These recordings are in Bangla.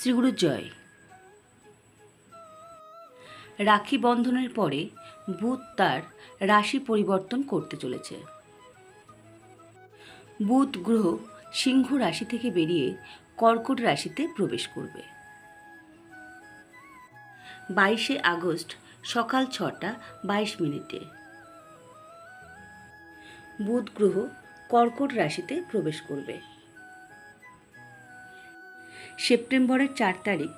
শ্রীগুরুর জয় রাখি বন্ধনের পরে বুধ তার রাশি পরিবর্তন করতে চলেছে। বুধ গ্রহ সিংহ রাশি থেকে বেরিয়ে কর্কট রাশিতে প্রবেশ করবে। বাইশে আগস্ট সকাল ছটা বাইশ মিনিটে। বুধ গ্রহ কর্কট রাশিতে প্রবেশ করবে। সেপ্টেম্বরের চার তারিখ,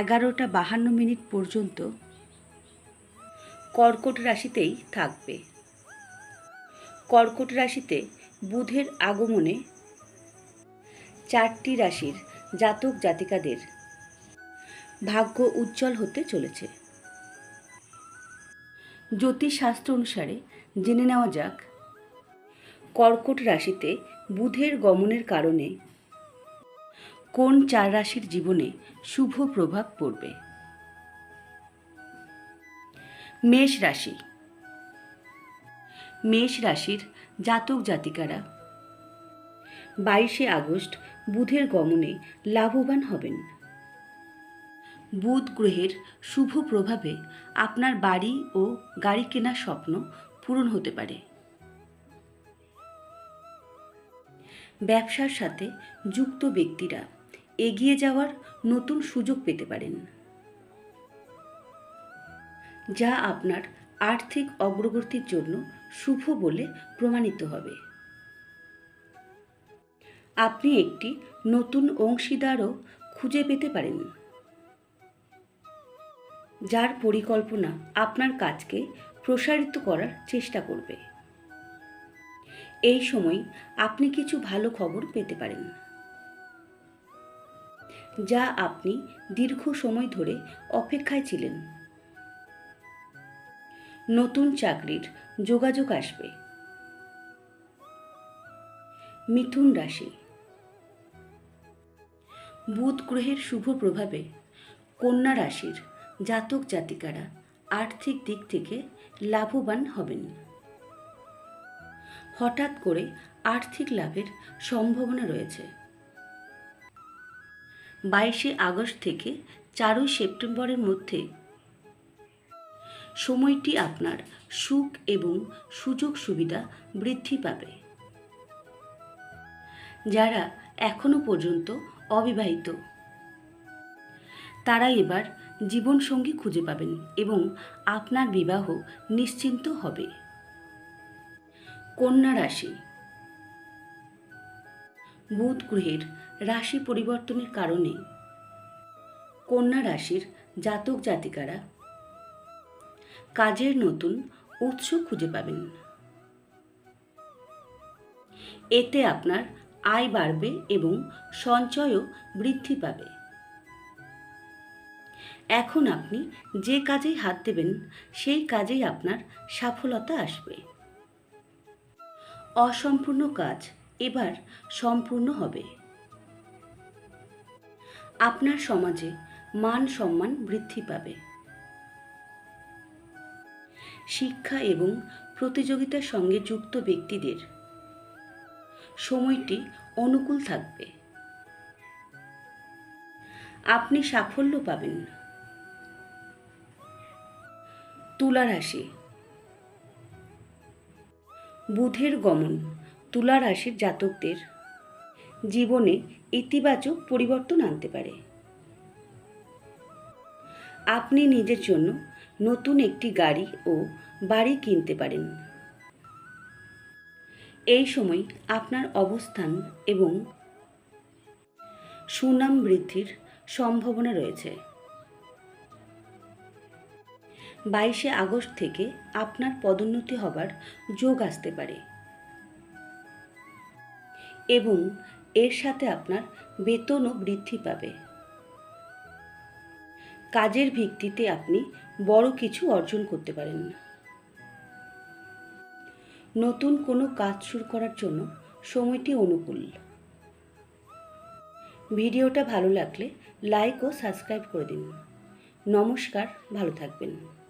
এগারোটা বাহান্ন মিনিট পর্যন্ত কর্কট রাশিতেই থাকবে। কর্কট রাশিতে বুধের আগমনে চারটি রাশির জাতক জাতিকাদের ভাগ্য উজ্জ্বল হতে চলেছে। জ্যোতিষশাস্ত্র অনুসারে জেনে নেওয়া যাক, কর্কট রাশিতে বুধের গমনের কারণে কোন চার রাশির জীবনে শুভ প্রভাব পড়বে? মেষ রাশি। মেষ রাশির জাতক জাতিকারা, বাইশে আগস্ট বুধের গমনে লাভবান হবেন। বুধ গ্রহের শুভ প্রভাবে আপনার বাড়ি ও গাড়ি কেনার স্বপ্ন পূরণ হতে পারে। ব্যবসার সাথে যুক্ত ব্যক্তিরা এগিয়ে যাওয়ার নতুন সুযোগ পেতে পারেন। যা আপনার আর্থিক অগ্রগতির জন্য শুভ বলে প্রমাণিত হবে। আপনি একটি নতুন অংশীদারও খুঁজে পেতে পারেন। যার পরিকল্পনা আপনার কাজকে প্রসারিত করার চেষ্টা করবে। এই সময় আপনি কিছু ভালো খবর পেতে পারেন। যা আপনি দীর্ঘ সময় ধরে অপেক্ষায় ছিলেন। নতুন চাকরির যোগাযোগ আসবে। মিথুন রাশি। বুধ গ্রহের শুভ প্রভাবে কন্যা রাশির জাতক জাতিকারা আর্থিক দিক থেকে লাভবান হবেন। হঠাৎ করে আর্থিক লাভের সম্ভাবনা রয়েছে। বাইশে আগস্ট থেকে চারই সেপ্টেম্বরের মধ্যে। সময়টি আপনার সুখ এবং সুযোগ সুবিধা বৃদ্ধি পাবে। যারা এখনও পর্যন্ত অবিবাহিত, তারা এবার জীবনসঙ্গী খুঁজে পাবেন এবং আপনার বিবাহ নিশ্চিন্ত হবে। কন্যা রাশি বুধ গ্রহের রাশি পরিবর্তনের কারণে। কন্যা রাশির জাতক জাতিকারা কাজের নতুন উৎস খুঁজে পাবেন। এতে আপনার আয় বাড়বে এবং সঞ্চয়ও বৃদ্ধি পাবে। এখন আপনি যে কাজেই হাত দেবেন, সেই কাজেই আপনার সফলতা আসবে। অসম্পূর্ণ কাজ এবার সম্পূর্ণ হবে। আপনার সমাজে মান সম্মান বৃদ্ধি পাবে। শিক্ষা এবং প্রতিযোগিতার সঙ্গে যুক্ত ব্যক্তিদের সময়টি অনুকূল থাকবে। আপনি সাফল্য পাবেন। তুলা রাশি। বুধের গমন। তুলা রাশির জাতকদের জীবনে ইতিবাচক পরিবর্তন আনতে পারে। আপনি নিজের জন্য নতুন একটি গাড়ি ও বাড়ি কিনতে পারেন। এই সময় আপনার অবস্থান এবং সুনাম বৃদ্ধির সম্ভাবনা রয়েছে। বাইশে আগস্ট থেকে আপনার পদোন্নতি হবার যোগ আসতে পারে। এবং এর সাথে আপনার বেতনও বৃদ্ধি পাবে। কাজের ভিত্তিতে আপনি বড় কিছু অর্জন করতে পারেন নতুন কোনো কাজ শুরু করার জন্য সময়টি অনুকূল। ভিডিওটা ভালো লাগলে লাইক ও সাবস্ক্রাইব করে দিন। নমস্কার, ভালো থাকবেন।